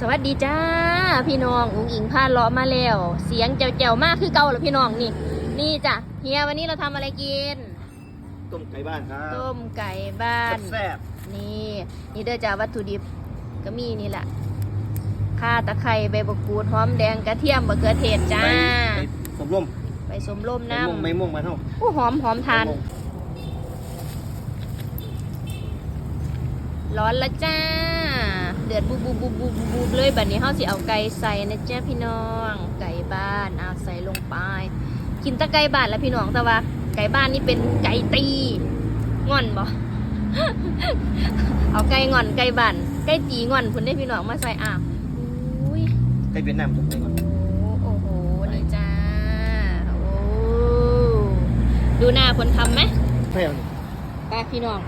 สวัสดีจ้าพี่น้องอุ๋งอิงพาเลาะมาแล้ว เสียงแจ๋วๆมากคือเก่าแล้วพี่น้องนี่ นี่จ้ะเฮียวันนี้เราทำอะไรกิน ต้มไก่บ้านครับต้มไก่บ้านแซ่บนี่นี่เด้อจ้าวัตถุดิบก็มีนี่แหละข่าตะไคร้ใบมะกรูดหอมแดงกระเทียมมะเขือเทศๆจ้าไปสมร่มไปสมร่มไม่น้ม่วงไม่ม่วงมาเท่าำอู้หอมหอมทานร้อนละจ้า เดือดบูบบูบบูบบูบบูบเลยแบบนี้เขาสิเอาไก่ใส่นะจ้าพี่น้อง ไก่บ้านเอาใส่ลงไป กินแตะไก่บ้านแล้วพี่น้องแต่ว่า ไก่บ้านนี่เป็นไก่ตีง่อนบ่เอาไก่ง่อนไก่บ้านไก่ตีง่อนพุ่นได้พี่น้องมาใส่อ้าวอุ้ยไก่เวียดนามต้มไก่ก่อนโอ้โอ้โหนี่จ้าโอ้ดูหน้าคนทำไหมใช่เอานี่ไปพี่น้อง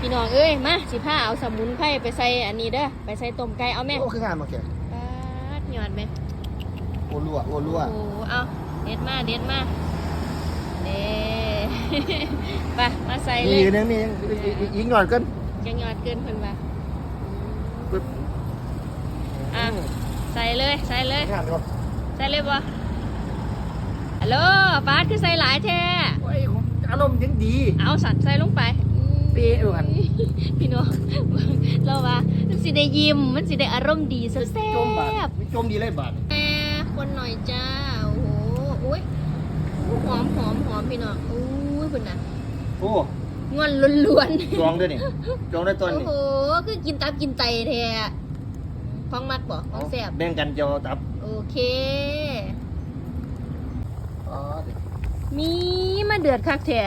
พี่น้องเอ้ยมาสิผ้าเอาสมุนไพรไปใส่อันนี้เด้อไปใส่ต้มไก่เอาแม่โอ้คืองานมาแกปาดหยอดไหมโอลัวโอลัวโอ้โหเอาเด็ดมาเด็ดมาเด้ ไปมาใส่เลนี่ยนึงนี่ยิงหน่อยกันจะหยอดเกินเพิ่นว่าปึ๊บอะใส่เลยใส่เลย งานครับใส่เลยบ่ฮัลโหลปาดคือใส่หลายแท้โอ้ยอารมณ์ยังดีเอาสัตว์ใส่ลงไป อืมเป๊ะเลยว่ะพี่น้องเราว่ามันสิได้ยิ้มมันสิได้อารมณ์ดีแซ่บจมบาทไม่จมดีเลยบาทแม่คนหน่อยจ้าโอ้โหอุ้ยอู้หอมหอมหอมพี่น้องอุ้ยคุณน่ะโอ้งอนล้วนจองด้วยนี่จองได้ๆตอนโอ้นี้โหคือกินตับกินไตแท้ของมักบ่ของแซ่บแบ่งกันเจียวตับโอเคอ๋อเดี๋ยวมีมาเดือดคักแท้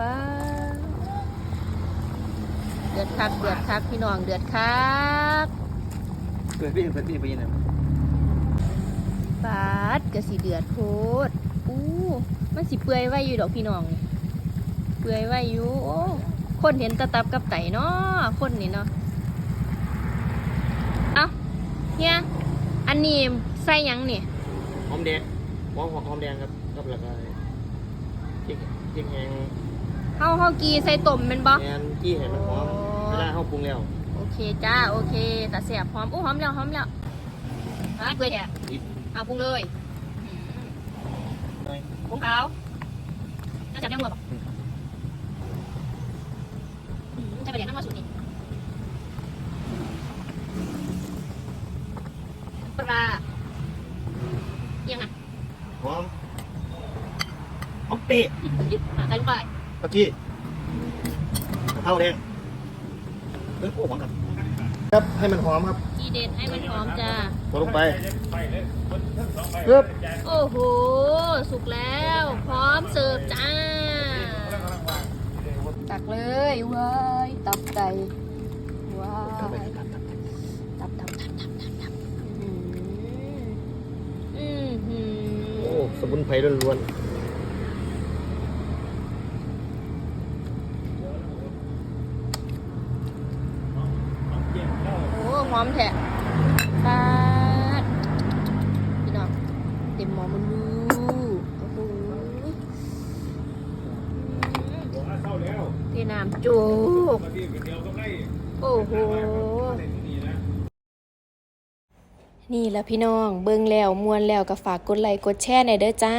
ป้าเดือด คักเดือดคักพี่น้องเดือดคักเปิดพี่เปิดพี่ไปยังไงปาดกะสิเดือดโพดอู้มันสิเปื่อยไว้อยู่ดอกพี่น้องนี่เปื่อยไว้อยู่โอ้คนเห็นตะตับกับไตเนาะคนนี่เนาะเอาเฮียอันนี้ใส่หยังนี่หอมแดงหอมหอมแดงครับกับแล้วก็พริกพริกแห้งเฮาเฮากีใส่ต้มแมันบ่แอนที่เห็นมันหอม เวลาเขาปรุงแล้วโอเคจ้าโอเคแต่เสียบหอมอู้หอมแล้วหอมแล้วฮะเปื่อยแท้นิดเอาปรุงเลยหน่อยปรุงขาวน่าจะยังหมดบ่อืมใช่ประเดี๋ยวน้ำมาสุดนี่ปลาเอียังไงหอมหอมเป๊ะอะใส่ลงไปตะกี้กระเท่าแดง เอ้ยโอ้หอมครับครับให้มันหอมครับทีเด็ดให้มันหอมจ้า กดลงไปปึ๊บโอ้โห สุกแล้ว พร้อมเสิร์ฟจ้า ตักเลยว้ายตับไก่ว้ายตับตับตับตับตับตับตับอืมอืมอืมโอ้ สมุนไพรล้วนโหอมแท้ปาดพี่น้องเต็มหมอมันดูโอ้โหเทน้ำจุกโอ้โห นี่แหละพี่น้อง เบิ่งแล้วมวนแล้วก็ฝากกดไลค์กดแชร์ในอยเด้อจ้า